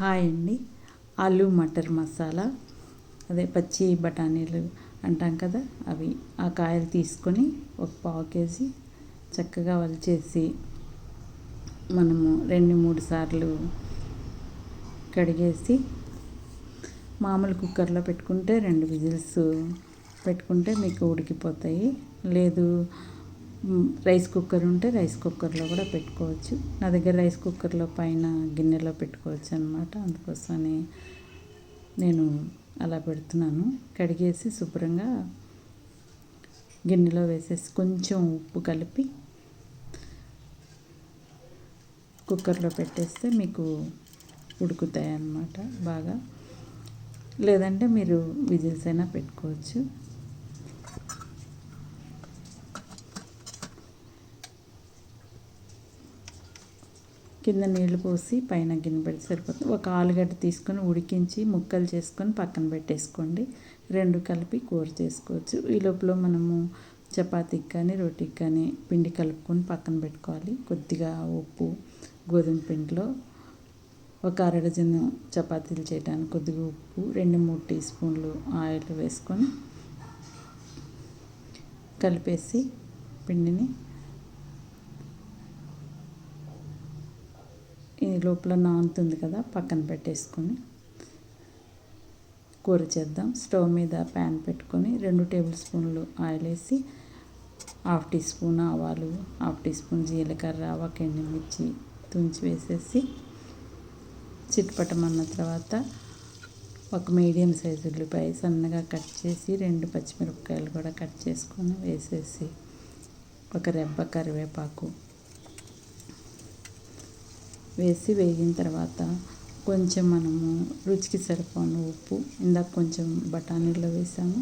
Hi అండి ఆలు మటర్ మసాలా అదే పచ్చి బఠానీలు అంటాం కదా అవి ఆ కాయలు తీసుకొని ఒక పావు కేజీ చక్కగా వలిచేసి మనము రెండు మూడు సార్లు కడిగేసి మామూలు కుక్కర్లో పెట్టుకుంటే రెండు విజిల్స్ పెట్టుకుంటే మీకు ఉడికిపోతాయి. లేదు రైస్ కుక్కర్ ఉంటే రైస్ కుక్కర్లో కూడా పెట్టుకోవచ్చు. నా దగ్గర రైస్ కుక్కర్లో పైన గిన్నెలో పెట్టుకోవచ్చు అనమాట అందుకోసమని నేను అలా పెడుతున్నాను. కడిగేసి శుభ్రంగా గిన్నెలో వేసేసి కొంచెం ఉప్పు కలిపి కుక్కర్లో పెట్టేస్తే మీకు ఉడుకుతాయి అన్నమాట బాగా. లేదంటే మీరు విజిల్స్ అయినా పెట్టుకోవచ్చు. కింద నీళ్ళు పోసి పైన గిన్నె పెడితే సరిపోతుంది. ఒక ఆలుగడ్డ తీసుకొని ఉడికించి ముక్కలు చేసుకొని పక్కన పెట్టేసుకోండి. రెండు కలిపి కూర చేసుకోవచ్చు. ఈ లోపల మనము చపాతీకి కానీ రోటీకి కానీ పిండి కలుపుకొని పక్కన పెట్టుకోవాలి. కొద్దిగా ఉప్పు గోధుమ పిండిలో ఒక అరడజను చపాతీలు చేయడానికి కొద్దిగా ఉప్పు రెండు మూడు టీ స్పూన్లు ఆయిల్ వేసుకొని కలిపేసి పిండిని ఈ లోపల నానుతుంది కదా పక్కన పెట్టేసుకొని కూర చేద్దాం. స్టవ్ మీద ప్యాన్ పెట్టుకొని రెండు టేబుల్ స్పూన్లు ఆయిల్ వేసి హాఫ్ టీ స్పూన్ ఆవాలు హాఫ్ టీ స్పూన్ జీలకర్ర ఒక ఎండుమిర్చి తుంచి వేసేసి చిట్పటమన్న తర్వాత ఒక మీడియం సైజు ఉల్లిపాయ సన్నగా కట్ చేసి రెండు పచ్చిమిరపకాయలు కూడా కట్ చేసుకొని వేసేసి ఒక రెబ్బ కరివేపాకు వేసి వేగిన తర్వాత కొంచెం మనము రుచికి సరిపోను ఉప్పు ఇందాక కొంచెం బఠానీలో వేసాము.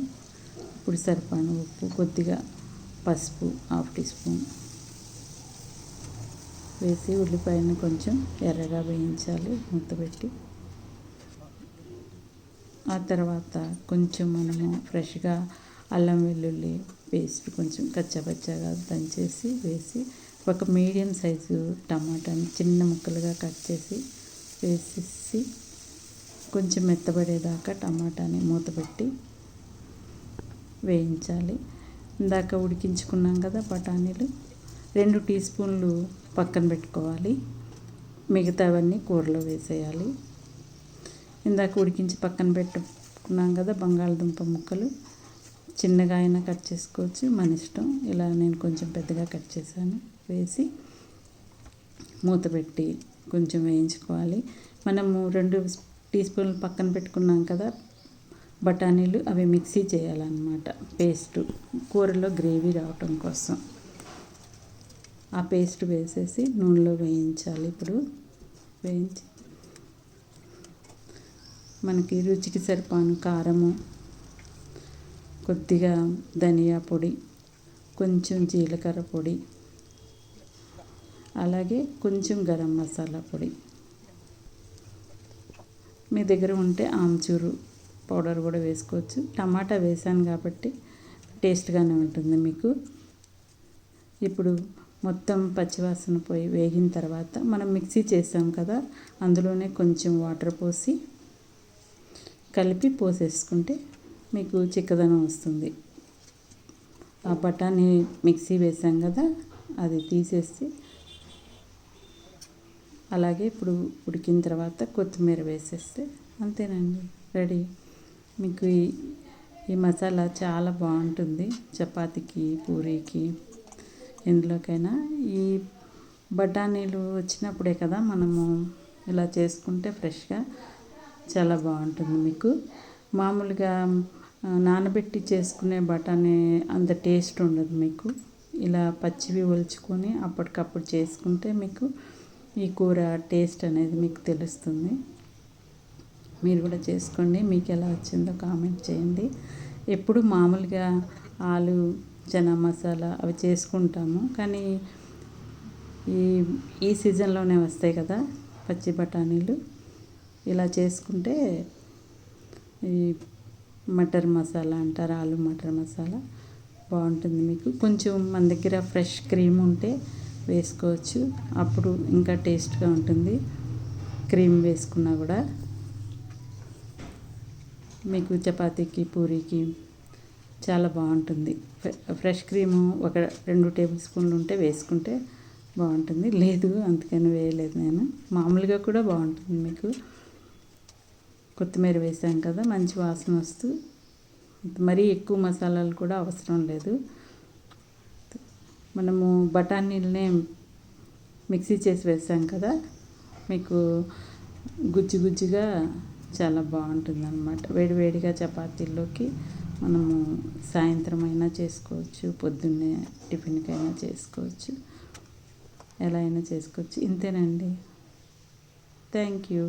ఇప్పుడు సరిపోను ఉప్పు కొద్దిగా పసుపు హాఫ్ టీ స్పూన్. వేసి ఉల్లిపాయను కొంచెం ఎర్రగా వేయించాలి మూతపెట్టి ఆ తర్వాత కొంచెం మనము ఫ్రెష్గా అల్లం వెల్లుల్లి పేస్ట్ కొంచెం కచ్చాపచ్చాగా దంచేసి వేసి ఒక మీడియం సైజు టమాటాని చిన్న ముక్కలుగా కట్ చేసి వేసేసి కొంచెం మెత్తబడేదాకా టమాటాని మూతపెట్టి వేయించాలి. ఇందాక ఉడికించుకున్నాం కదా బఠానీలు. రెండు టీ స్పూన్లు పక్కన పెట్టుకోవాలి. మిగతావన్నీ కూరలో వేసేయాలి. ఇందాక ఉడికించి పక్కన పెట్టుకున్నాం కదా బంగాళదుంప ముక్కలు. చిన్నగా అయినా కట్ చేసుకోవచ్చు. మన ఇష్టం. ఇలా నేను కొంచెం పెద్దగా కట్ చేశాను. వేసి మూత పెట్టి కొంచెం వేయించుకోవాలి. మనము రెండు టీ స్పూన్లు పక్కన పెట్టుకున్నాం కదా బఠానీలు అవి మిక్సీ చేయాలన్నమాట. పేస్ట్ కూరలో గ్రేవీ రావటం కోసం. ఆ పేస్ట్ వేసేసి నూనెలో వేయించాలి ఇప్పుడు. వేయించి మనకి రుచికి సరిపాను కారము కొద్దిగా ధనియా పొడి కొంచెం జీలకర్ర పొడి అలాగే కొంచెం గరం మసాలా పొడి. మీ దగ్గర ఉంటే ఆమ్చూరు పౌడర్ కూడా వేసుకోవచ్చు. టమాటా వేసాను కాబట్టి టేస్ట్గానే ఉంటుంది మీకు. ఇప్పుడు మొత్తం పచ్చివాసన పోయి వేగిన తర్వాత మనం మిక్సీ చేసాం కదా అందులోనే కొంచెం వాటర్ పోసి కలిపి పోసేసుకుంటే మీకు చిక్కదనం వస్తుంది. ఆ బఠానీ మిక్సీ వేసాం కదా అది తీసేసి అలాగే ఇప్పుడు ఉడికిన తర్వాత కొత్తిమీర వేసేస్తే అంతేనండి రెడీ. మీకు ఈ ఈ మసాలా చాలా బాగుంటుంది చపాతీకి పూరీకి ఎందులోకైనా. ఈ బఠానీలు వచ్చినప్పుడే కదా మనము ఇలా చేసుకుంటే ఫ్రెష్గా చాలా బాగుంటుంది మీకు. మామూలుగా నానబెట్టి చేసుకునే బఠానీ అంత టేస్ట్ ఉండదు మీకు. ఇలా పచ్చివి ఒలుచుకొని అప్పటికప్పుడు చేసుకుంటే మీకు ఈ కూర టేస్ట్ అనేది మీకు తెలుస్తుంది. మీరు కూడా చేసుకోండి. మీకు ఎలా వచ్చిందో కామెంట్ చేయండి. ఎప్పుడు మామూలుగా ఆలు చనా మసాలా అవి చేసుకుంటాము. కానీ ఈ ఈ సీజన్లోనే వస్తాయి కదా పచ్చి బఠానీలు. ఇలా చేసుకుంటే ఈ మటర్ మసాలా అంటారు ఆలు మటర్ మసాలా. బాగుంటుంది మీకు. కొంచెం మన దగ్గర ఫ్రెష్ క్రీమ్ ఉంటే వేసుకోవచ్చు. అప్పుడు ఇంకా టేస్ట్గా ఉంటుంది. క్రీమ్ వేసుకున్నా కూడా. మీకు చపాతీకి పూరీకి చాలా బాగుంటుంది. ఫ్రెష్ క్రీము ఒక రెండు టేబుల్ స్పూన్లు ఉంటే వేసుకుంటే బాగుంటుంది. లేదు అందుకని వేయలేదు నేను. మామూలుగా కూడా బాగుంటుంది మీకు. కొత్తిమీర వేసాం కదా మంచి వాసన వస్తూ మరీ ఎక్కువ మసాలాలు కూడా అవసరం లేదు. మనము బఠానీలనే మిక్సీ చేసి వేసాం కదా మీకు గుజ్జు గుజ్జుగా చాలా బాగుంటుంది అనమాట వేడివేడిగా చపాతీల్లోకి మనము సాయంత్రం అయినా చేసుకోవచ్చు పొద్దున్నే టిఫిన్కైనా చేసుకోవచ్చు ఎలా అయినా చేసుకోవచ్చు. ఇంతేనండి. Thank you.